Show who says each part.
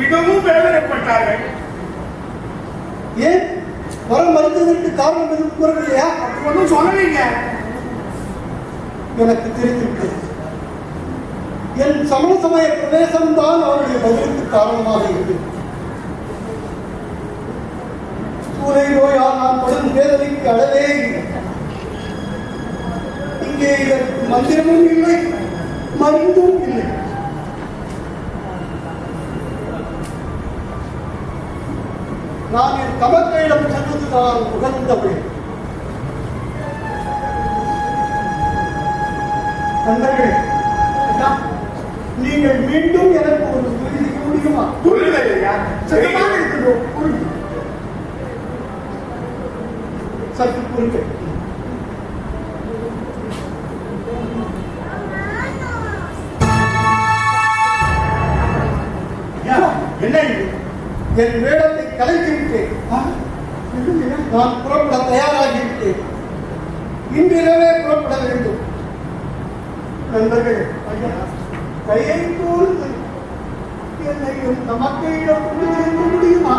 Speaker 1: மிகவும் வேதனைப்பட்டார்கள்.
Speaker 2: ஏன்? வரம் மறுத்ததற்கு காரணம் எதுவும் கூறவில்லையா?
Speaker 1: அப்படி ஒன்றும் சொல்லலைங்க.
Speaker 2: எனக்கு தெரிந்திருக்கிறது என் சமண சமய பிரவேசம் தான் அவருடைய பதிலுக்கு காரணமாக இருந்தது. சூளை நோயால் நான் படும் வேதனைக்கு அளவே இங்கே இதற்கு மந்திரமும் இல்லை மருந்தும் இல்லை. நான் என் தமக்கையிடம் சென்றதுதான் உகந்த வழி நண்பர்களே நீங்கள் மீண்டும் எனக்கு ஒரு உறுதி முடியுமா
Speaker 1: சொல்லுங்கய்யா
Speaker 2: சத்தமாக இருக்கட்டும் புரிஞ்சு சற்று புரிஞ்சு
Speaker 1: ஐயா, என்ன
Speaker 2: என் வேடத்தை கலைத்து விட்டேன் நான் புறப்பட தயாராகிவிட்டேன். இன்றிரவே புறப்பட வேண்டும். நண்பர்கள் ஐயா கையை போல் என்னையும் நமக்கையிடம் கொண்டு செல்ல முடியுமா